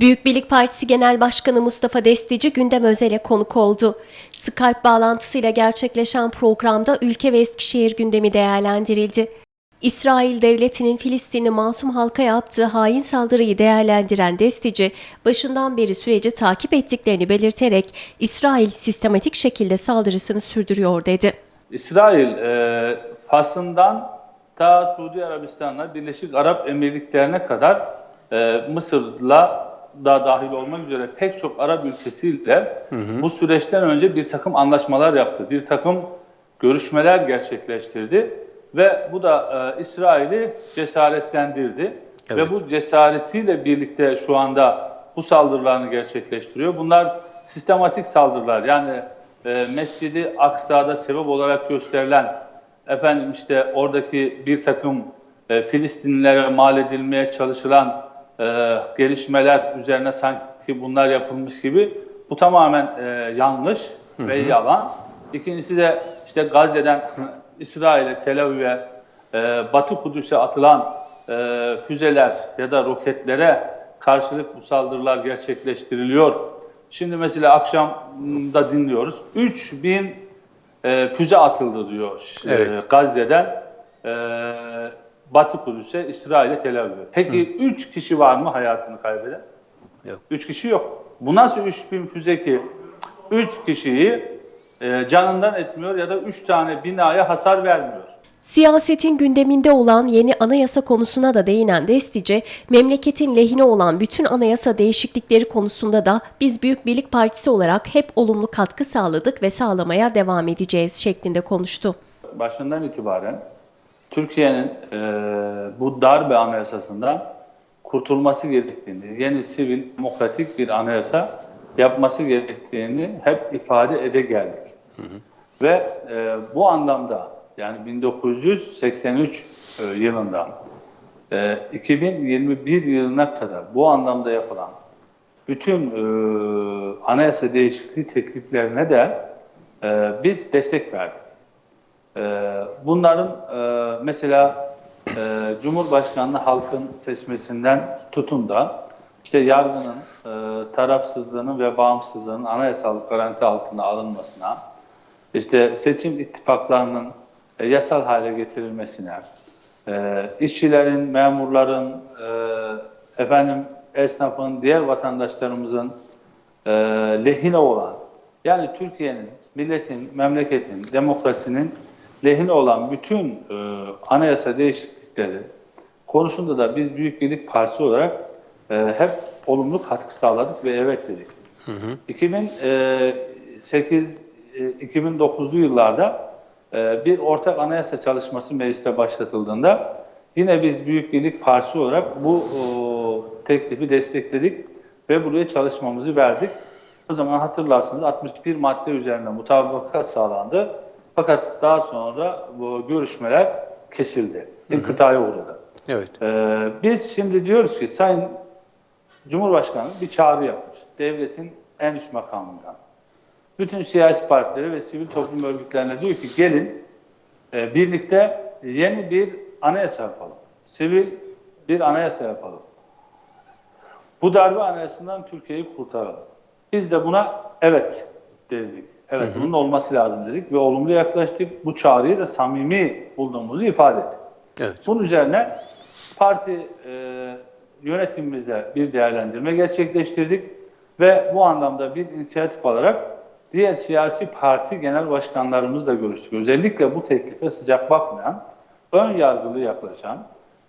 Büyük Birlik Partisi Genel Başkanı Mustafa Destici gündem özele konuk oldu. Skype bağlantısıyla gerçekleşen programda ülke ve Eskişehir gündemi değerlendirildi. İsrail devletinin Filistinli masum halka yaptığı hain saldırıyı değerlendiren Destici, başından beri süreci takip ettiklerini belirterek İsrail sistematik şekilde saldırısını sürdürüyor dedi. İsrail e, Fas'ından ta Suudi Arabistan'la Birleşik Arap Emirlikleri'ne kadar e, Mısır'la da dahil olmak üzere pek çok Arap ülkesiyle bu süreçten önce bir takım anlaşmalar yaptı. Bir takım görüşmeler gerçekleştirdi ve bu da e, İsrail'i cesaretlendirdi. Evet. Ve bu cesaretiyle birlikte şu anda bu saldırılarını gerçekleştiriyor. Bunlar sistematik saldırılar. Yani e, Mescidi Aksa'da sebep olarak gösterilen efendim işte oradaki bir takım e, Filistinlilere mal edilmeye çalışılan e, gelişmeler üzerine sanki bunlar yapılmış gibi bu tamamen e, yanlış ve yalan. İkincisi de işte Gazze'den İsrail'e, Tel Aviv'e, e, Batı Kudüs'e atılan e, füzeler ya da roketlere karşılık bu saldırılar gerçekleştiriliyor. Şimdi mesela akşam da dinliyoruz. 3000 e, füze atıldı diyor e, Evet. Gazze'den e, Batı Kudüs'e, İsrail'e, Tel Aviv'e. Peki 3 kişi var mı hayatını kaybeden? Yok. 3 kişi yok. Bu nasıl 3000 füze ki 3 kişiyi e, canından etmiyor ya da 3 tane binaya hasar vermiyor? Siyasetin gündeminde olan yeni anayasa konusuna da değinen Destici, memleketin lehine olan bütün anayasa değişiklikleri konusunda da biz Büyük Birlik Partisi olarak hep olumlu katkı sağladık ve sağlamaya devam edeceğiz şeklinde konuştu. başından itibaren Türkiye'nin e, bu darbe anayasasından kurtulması gerektiğini, yeni sivil demokratik bir anayasa yapması gerektiğini hep ifade ede geldik. Ve e, bu anlamda yani 1983 e, yılından e, 2021 yılına kadar bu anlamda yapılan bütün e, anayasa değişikliği tekliflerine de e, biz destek verdik. Ee, Bunların e, mesela e, Cumhurbaşkanlığı halkın seçmesinden tutun da işte yargının e, tarafsızlığının ve bağımsızlığının anayasal garanti altına alınmasına, işte seçim ittifaklarının yasal hale getirilmesine, işçilerin, memurların, efendim esnafın, diğer vatandaşlarımızın lehine olan yani Türkiye'nin, milletin, memleketin, demokrasinin lehine olan bütün e, anayasa değişiklikleri konusunda da biz Büyük Birlik Partisi olarak e, hep olumlu katkı sağladık ve evet dedik. 2008 e, 2009'lu yıllarda e, bir ortak anayasa çalışması mecliste başlatıldığında yine biz Büyük Birlik Partisi olarak bu teklifi destekledik ve buraya çalışmamızı verdik. O zaman hatırlarsınız 61 madde üzerine mutabakat sağlandı. Fakat daha sonra bu görüşmeler kesildi. İnkıtaya uğradı. Evet. Ee, biz şimdi diyoruz ki Sayın Cumhurbaşkanı bir çağrı yapmış. Devletin en üst makamından. Bütün siyasi partilere ve sivil toplum örgütlerine diyor ki gelin e, birlikte yeni bir anayasa yapalım. Sivil bir anayasa yapalım. Bu darbe anayasından Türkiye'yi kurtaralım. Biz de buna evet dedik. Evet bunun olması lazım dedik ve olumlu yaklaştık. Bu çağrıyı da samimi bulduğumuzu ifade ettik. Evet. Bunun üzerine parti e, yönetimimizde bir değerlendirme gerçekleştirdik ve bu anlamda bir inisiyatif alarak diğer siyasi parti genel başkanlarımızla görüştük. Özellikle bu teklife sıcak bakmayan, ön yargılı yaklaşan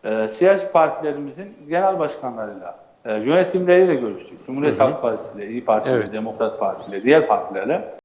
e, siyasi partilerimizin genel başkanlarıyla, e, yönetimleriyle görüştük. Cumhuriyet Halk Partisi ile, İyi Parti ile, Evet. Demokrat Parti ile, diğer partilerle